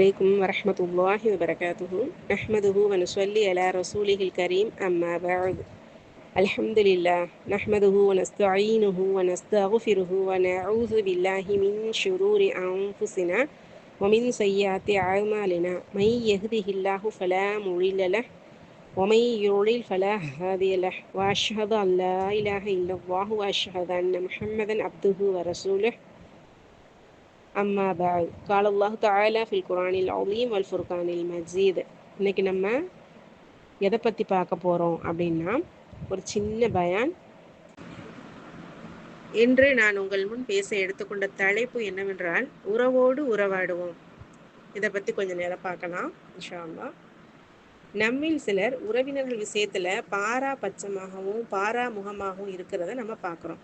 عليكم ورحمة الله وبركاته. نحمده ونصلي على رسوله الكريم أما بعد. الحمد لله نحمده ونستعينه ونستغفره ونعوذ بالله من شرور أنفسنا ومن سيئات أعمالنا. من يهده الله فلا مضل له ومن يضلل فلا هادي له. وأشهد أن لا إله إلا الله وأشهد أن محمدا عبده ورسوله. அம்மா பாத் கால அல்லாஹு தாலா ஃபில் குரானில் அலீம் அல் ஃபுர்கானில் மஜீத். இன்னைக்கு நம்ம எதை பற்றி பார்க்க போகிறோம் அப்படின்னா ஒரு சின்ன பயான். இன்று நான் உங்கள் முன் பேச எடுத்துக்கொண்ட தலைப்பு என்னவென்றால் உறவோடு உறவாடுவோம். இதை பற்றி கொஞ்சம் நேரம் பார்க்கலாம் இன்ஷா நம்மில் சிலர் உறவினர்கள் விஷயத்தில் பாரா பச்சமாகவும் பாரா முகமாகவும் இருக்கிறத நம்ம பார்க்குறோம்.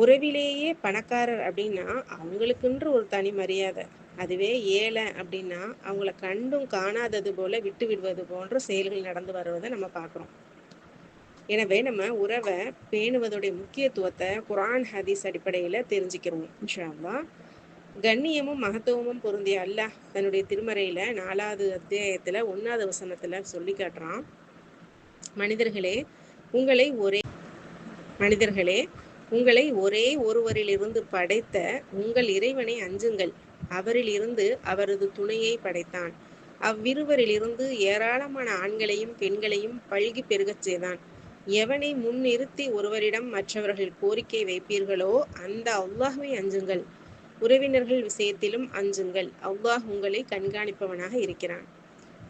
உறவிலேயே பணக்காரர் அப்படின்னா அவங்களுக்குன்ற ஒரு தனி மரியாதை. அதுவே ஏழை அப்படின்னா அவங்கள கண்டும் காணாதது போல விட்டு விடுவது போன்ற செயல்கள் நடந்து வருவதை நம்ம பார்க்குறோம். எனவே நம்ம உறவை பேணுவதோடைய முக்கியத்துவத்தை குரான் ஹதீஸ் அடிப்படையில் தெரிஞ்சுக்கிறோம் இன்ஷால்லா கண்ணியமும் மகத்துவமும் பொருந்திய அல்லாஹ் தன்னுடைய திருமறையில நாலாவது அத்தியாயத்துல ஒன்னாவது வசனத்துல சொல்லி காட்டுறான். மனிதர்களே உங்களை ஒரே மனிதர்களே உங்களை ஒரே ஒருவரிலிருந்து படைத்த உங்கள் இறைவனை அஞ்சுங்கள். அவரிலிருந்து அவரது துணையை படைத்தான். அவ்விருவரிலிருந்து ஏராளமான ஆண்களையும் பெண்களையும் பல்கி பெருகச் செய்தான். எவனை முன்னிறுத்தி ஒருவரிடம் மற்றவர்கள் கோரிக்கை வைப்பீர்களோ அந்த அவ்வாஹுவை அஞ்சுங்கள். உறவினர்கள் விஷயத்திலும் அஞ்சுங்கள். அவ்வாஹ் உங்களை கண்காணிப்பவனாக இருக்கிறான்.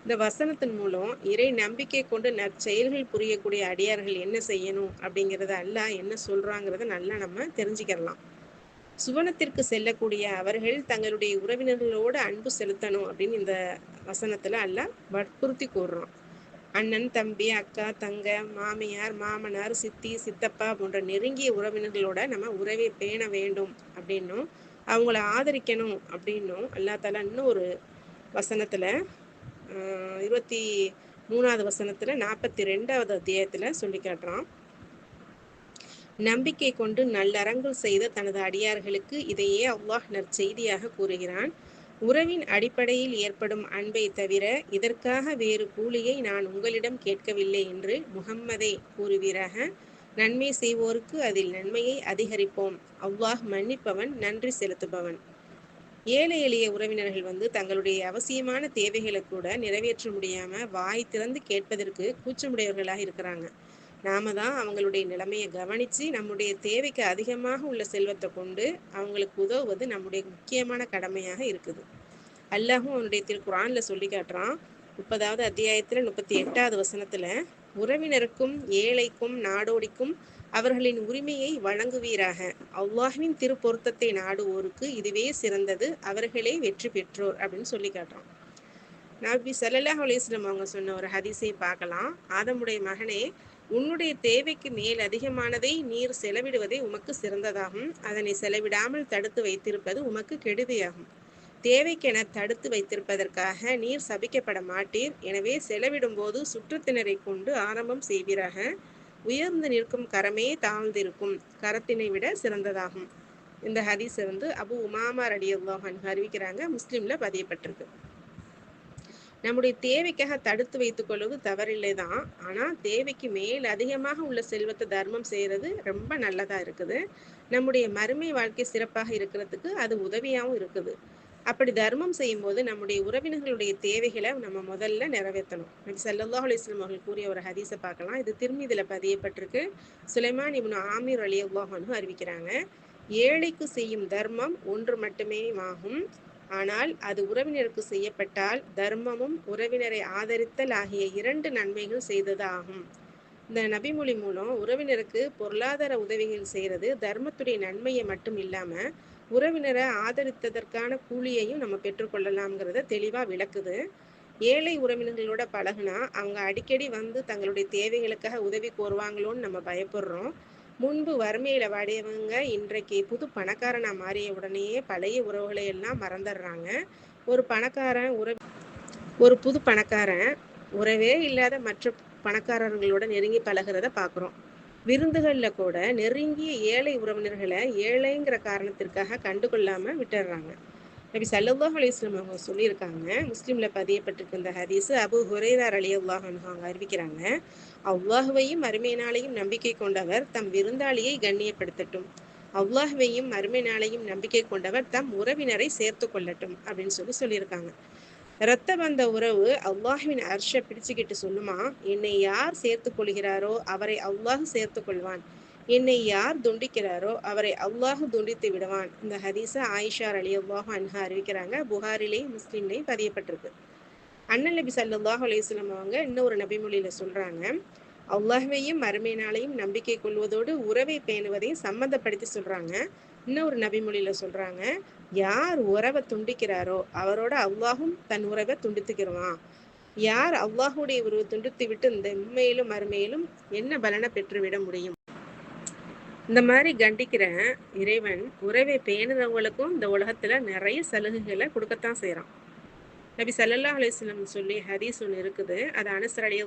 இந்த வசனத்தின் மூலம் இறை நம்பிக்கை கொண்டு நற்செயல்கள் புரியக்கூடிய அடியார்கள் என்ன செய்யணும் அப்படிங்கிறத அல்ல என்ன சொல்றாங்கிறத நல்லா நம்ம தெரிஞ்சுக்கலாம் சுவனத்திற்கு செல்லக்கூடிய அவர்கள் தங்களுடைய உறவினர்களோடு அன்பு செலுத்தணும் அப்படின்னு இந்த வசனத்துல அல்ல வற்புறுத்தி கூறுறோம் அண்ணன் தம்பி அக்கா தங்க மாமியார் மாமனார் சித்தி சித்தப்பா போன்ற நெருங்கிய உறவினர்களோட நம்ம உறவை பேண வேண்டும் அப்படின்னும் அவங்கள ஆதரிக்கணும் அப்படின்னும் அல்லா தாலா இன்னும் ஒரு வசனத்துல இருபத்தி மூணாவது வசனத்துல நாற்பத்தி ரெண்டாவது அத்தியாயத்துல சொல்லி காட்டுறான். நம்பிக்கை கொண்டு நல்லறங்கள் செய்த தனது அடியார்களுக்கு இதையே அல்லாஹ் நற்செய்தியாக கூறுகிறான். உறவின் அடிப்படையில் ஏற்படும் அன்பை தவிர இதற்காக வேறு கூலியை நான் உங்களிடம் கேட்கவில்லை என்று முகம்மதே கூறுவீராக. நன்மை செய்வோருக்கு அதில் நன்மையை அதிகரிப்போம். அவ்வாஹ் மன்னிப்பவன் நன்றி செலுத்துபவன். ஏழை எளிய உறவினர்கள் வந்து தங்களுடைய அவசியமான தேவைகளை கூட நிறைவேற்ற முடியாம வாய் திறந்து கேட்பதற்கு கூச்சமுடையவர்களாக இருக்கிறாங்க. நாம தான் அவங்களுடைய நிலைமையை கவனிச்சு நம்முடைய தேவைக்கு அதிகமாக உள்ள செல்வத்தை கொண்டு அவங்களுக்கு உதவுவது நம்முடைய முக்கியமான கடமையாக இருக்குது. அல்லாஹும் அவனுடைய திருக்குறான்ல சொல்லி காட்டுறான் முப்பதாவது அத்தியாயத்துல முப்பத்தி எட்டாவது வசனத்துல உறவினருக்கும் ஏழைக்கும் நாடோடிக்கும் அவர்களின் உரிமையை வழங்குவீராக அவ்வாஹுவின் திருப்பொருத்தத்தை நாடுவோருக்கு இதுவே சிறந்தது. அவர்களே வெற்றி பெற்றோர் அப்படின்னு சொல்லி காட்டுறோம் நபி சல்லாஹ் அலிஸ்லம் அவங்க சொன்ன ஒரு ஹதீஸை பார்க்கலாம். ஆதமுடைய மகனே உன்னுடைய தேவைக்கு மேல் அதிகமானதை நீர் செலவிடுவதே உமக்கு சிறந்ததாகும். அதனை செலவிடாமல் தடுத்து வைத்திருப்பது உமக்கு கெடுதியாகும். தேவைக்கென தடுத்து வைத்திருப்பதற்காக நீர் சபிக்கப்பட மாட்டீர். எனவே செலவிடும் போது சுற்றத்தினரை கொண்டு ஆரம்பம் செய்வீராக. உயர்ந்து நிற்கும் கரமே தாழ்ந்திருக்கும். கரத்தினை விட சிறந்ததாகும். இந்த ஹதீஸை வந்து அபு உமாமா ரடி அல்லாஹன் அறிவிக்கிறாங்க. முஸ்லீம்ல பதியப்பட்டிருக்கு. நம்முடைய தேவைக்காக தடுத்து வைத்துக் கொள்வது தவறில்லை தான். ஆனால் தேவைக்கு மேல் அதிகமாக உள்ள செல்வத்தை தர்மம் செய்யறது ரொம்ப நல்லதா இருக்குது. நம்முடைய மறுமை வாழ்க்கை சிறப்பாக இருக்கிறதுக்கு அது உதவியாகவும் இருக்குது. அப்படி தர்மம் செய்யும் போது நம்முடைய உறவினர்களுடைய தேவைகளை நம்ம முதல்ல நிறைவேற்றணும். நபி சல்லா அலிஸ்லாம் அவர்கள் கூறிய ஒரு ஹதீஸை பார்க்கலாம். இது திரும்பிதில பதியப்பட்டிருக்கு. சுலைமான் இவனு ஆமீர் அலி அல்லாஹானு அறிவிக்கிறாங்க ஏழைக்கு செய்யும் தர்மம் ஒன்று மட்டுமே ஆகும். ஆனால் அது உறவினருக்கு செய்யப்பட்டால் தர்மமும் உறவினரை ஆதரித்தல் ஆகிய இரண்டு நன்மைகள் செய்தது ஆகும். இந்த நபிமொழி மூலம் உறவினருக்கு பொருளாதார உதவிகள் செய்கிறது தர்மத்துடைய நன்மையை மட்டும் இல்லாமல் உறவினரை ஆதரித்ததற்கான கூலியையும் நம்ம பெற்றுக்கொள்ளலாம்ங்கிறத தெளிவா விளக்குது. ஏழை உறவினர்களோட பழகுனா அவங்க அடிக்கடி வந்து தங்களுடைய தேவைகளுக்காக உதவி கோருவாங்களோன்னு நம்ம பயப்படுறோம். முன்பு வறுமையில வாடியவங்க இன்றைக்கு புது பணக்காரனா மாறிய உடனேயே பழைய உறவுகளை எல்லாம் மறந்துடுறாங்க. ஒரு பணக்காரன் உறவு ஒரு புது பணக்காரன் உறவே இல்லாத மற்ற பணக்காரர்களோட நெருங்கி பழகிறத பார்க்குறோம் விருந்துகளில் கூட நெருங்கிய ஏழை உறவினர்களை ஏழைங்கிற காரணத்திற்காக கண்டுகொள்ளாம விட்டுடுறாங்க நபி சல்லாஹ் அலிஸ்லாம் அவங்க சொல்லியிருக்காங்க. முஸ்லீமில் பதியப்பட்டிருக்க இந்த ஹதீஸு அபு ஹுரேதார் அலி அல்லாஹ் அவங்க அறிவிக்கிறாங்க. அவ்வாஹுவையும் அருமையினாலையும் நாளையும் நம்பிக்கை கொண்டவர் தம் விருந்தாளியை கண்ணியப்படுத்தட்டும். அவ்வாஹுவையும் அருமையினாலையும் நாளையும் நம்பிக்கை கொண்டவர் தம் உறவினரை சேர்த்து கொள்ளட்டும் அப்படின்னு சொல்லி சொல்லியிருக்காங்க. இரத்த பந்த உறவு அல்லாஹுவின் அர்ஷ பிடிச்சுக்கிட்டு சொல்லுமா? என்னை யார் சேர்த்து கொள்கிறாரோ அவரை அவ்வாஹு சேர்த்து கொள்வான். என்னை யார் துண்டிக்கிறாரோ அவரை அவ்வாஹு துண்டித்து விடுவான். இந்த ஹதீஸ ஆயிஷார் அலி அவ்வாஹு அன்ஹா அறிவிக்கிறாங்க. புகாரிலேயும் முஸ்லீம்லேயும் பதியப்பட்டிருக்கு. அண்ணன் நபி சல்லாஹ் அலையம் அவங்க இன்னொரு நபிமொழியில சொல்றாங்க அல்லாஹ்வையும் மறுமை நாளையும் நம்பிக்கை கொள்வதோடு உறவை பேணுவதையும் சம்மந்தப்படுத்தி சொல்றாங்க. இன்னொரு நபிமொழியில சொல்றாங்க யார் உறவை துண்டிக்கிறாரோ அவரோட அவ்வாகும் தன் உறவை துண்டித்துக்கிறான் யார் அவ்வாஹுடைய உறவை துண்டித்து விட்டு இந்த உண்மையிலும் அருமையிலும் என்ன பலனை பெற்றுவிட முடியும்? இந்த மாதிரி கண்டிக்கிற இறைவன் உறவை பேணுறவங்களுக்கும் இந்த உலகத்துல நிறைய சலுகைகளை கொடுக்கத்தான் செய்யறான் நபி சல்லா அலிஸ்லம் சொல்லி ஹதீஸ் ஒன்று இருக்குது. அதை அனுசர் அலி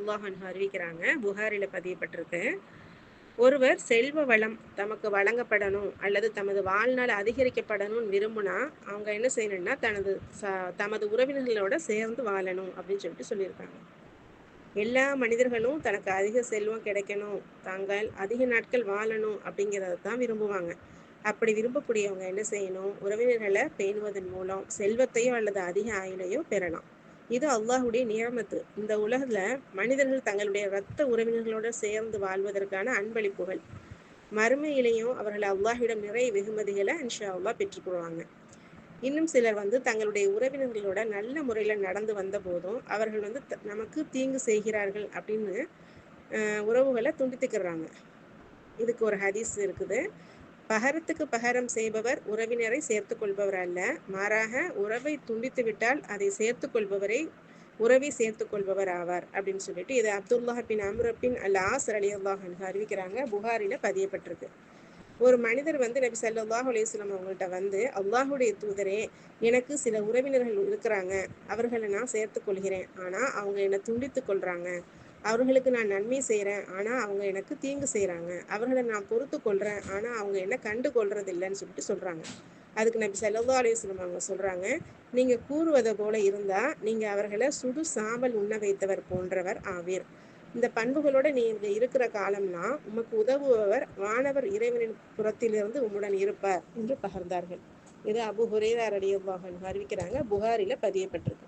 அறிவிக்கிறாங்க. புகாரில பதியப்பட்டிருக்கு. ஒருவர் செல்வ வளம் தமக்கு வழங்கப்படணும் அல்லது தமது வாழ்நாள் அதிகரிக்கப்படணும்னு விரும்புனா அவங்க என்ன செய்யணும்னா தனது ச தமது உறவினர்களோட சேர்ந்து வாழணும் அப்படின்னு சொல்லிட்டு சொல்லியிருக்காங்க. எல்லா மனிதர்களும் தனக்கு அதிக செல்வம் கிடைக்கணும் தாங்கள் அதிக நாட்கள் வாழணும் அப்படிங்கிறத தான் விரும்புவாங்க. அப்படி விரும்பக்கூடியவங்க என்ன செய்யணும்? உறவினர்களை பேணுவதன் மூலம் செல்வத்தையோ அல்லது அதிக ஆயுளையோ பெறலாம். இது அல்லாஹுடைய நியமத்து. இந்த உலகத்துல மனிதர்கள் தங்களுடைய இரத்த உறவினர்களோட சேர்ந்து வாழ்வதற்கான அன்பளிப்புகள். மறுமையிலையும் அவர்கள் அல்லாஹிடம் நிறைய வெகுமதிகளை அன்ஷா அல்லா பெற்றுக்கொள்வாங்க இன்னும் சிலர் வந்து தங்களுடைய உறவினர்களோட நல்ல முறையில நடந்து வந்த போதும் அவர்கள் வந்து நமக்கு தீங்கு செய்கிறார்கள் அப்படின்னு உறவுகளை துண்டித்துக்கிறாங்க. இதுக்கு ஒரு ஹதீஸ் இருக்குது. பகரத்துக்கு பகரம் செய்பவர் உறவினரை சேர்த்து கொள்பவர் அல்ல. மாறாக உறவை துண்டித்து விட்டால் அதை சேர்த்து கொள்பவரை உறவை சேர்த்து கொள்பவர் ஆவார் அப்படின்னு சொல்லிட்டு இது அப்துல்லாஹ் பின் அம்ரப்பின் அல் ஆசர் அலி அல்லாஹ் அறிவிக்கிறாங்க. புகாரில பதியப்பட்டிருக்கு. ஒரு மனிதர் வந்து நபி சல்லாஹ் அலிஸ்லாம் அவங்கள்ட்ட வந்து அல்லாஹுடைய தூதரே எனக்கு சில உறவினர்கள் இருக்கிறாங்க. அவர்களை நான் சேர்த்து கொள்கிறேன் ஆனா அவங்க என்னை துண்டித்து கொள்றாங்க. அவர்களுக்கு நான் நன்மை செய்கிறேன் ஆனால் அவங்க எனக்கு தீங்கு செய்கிறாங்க அவர்களை நான் பொறுத்து கொள்கிறேன் ஆனால் அவங்க என்ன கண்டு கொள்றது இல்லைன்னு சொல்லிட்டு சொல்கிறாங்க அதுக்கு நபி செல்லதோ அலையம் அவங்க சொல்கிறாங்க நீங்கள் கூறுவதை போல இருந்தால் நீங்கள் அவர்களை சுடு சாம்பல் உண்ண வைத்தவர் போன்றவர் ஆவீர். இந்த பண்புகளோட நீங்கள் இருக்கிற காலம்னா உமக்கு உதவுபவர் வானவர் இறைவனின் புறத்திலிருந்து உம்முடன் இருப்பார் என்று பகர்ந்தார்கள். இது அபு ஹுரேதார் அடியவாக அறிவிக்கிறாங்க புகாரில பதியப்பட்டிருக்கு.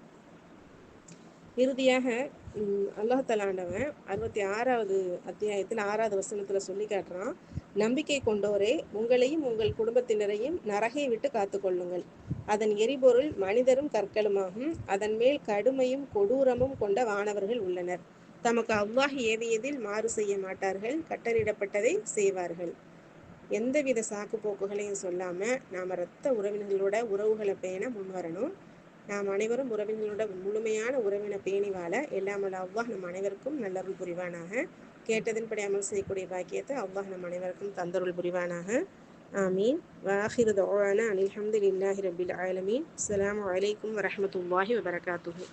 இறுதியாக அல்லாஹ் தலாண்டவன் அறுபத்தி ஆறாவது அத்தியாயத்தில் ஆறாவது வசனத்தில் சொல்லி காட்டுறான் நம்பிக்கை கொண்டோரே உங்களையும் உங்கள் குடும்பத்தினரையும் நரகை விட்டு காத்துக்கொள்ளுங்கள். அதன் எரிபொருள் மனிதரும் கற்களுமாகும் அதன் மேல் கடுமையும் கொடூரமும் கொண்ட வானவர்கள் உள்ளனர். தமக்கு அவ்வாஹ் ஏவியதில் மாறு செய்ய மாட்டார்கள் கட்டளிடப்பட்டதை செய்வார்கள். எந்தவித சாக்கு போக்குகளையும் சொல்லாம நாம ரத்த உறவினர்களோட உறவுகளை பேண முன்வரணும். நாம் அனைவரும் உறவினர்களோட முழுமையான உறவின பேணி வாழ எல்லாமல் அவ்வாஹ் நம் அனைவருக்கும் நல்லருள் புரிவானாக. கேட்டதின்படி அமல் செய்யக்கூடிய பாக்கியத்தை அவ்வாஹ் நம் அனைவருக்கும் தந்தருள் புரிவானாக. ஆமீன். வாஹிரு தோழான அனில் இல்லாஹி ரபில் ஆலமீன். அஸ்லாம் வலைக்கம் வரமத்துல்லாஹி வபரகாத்துஹு.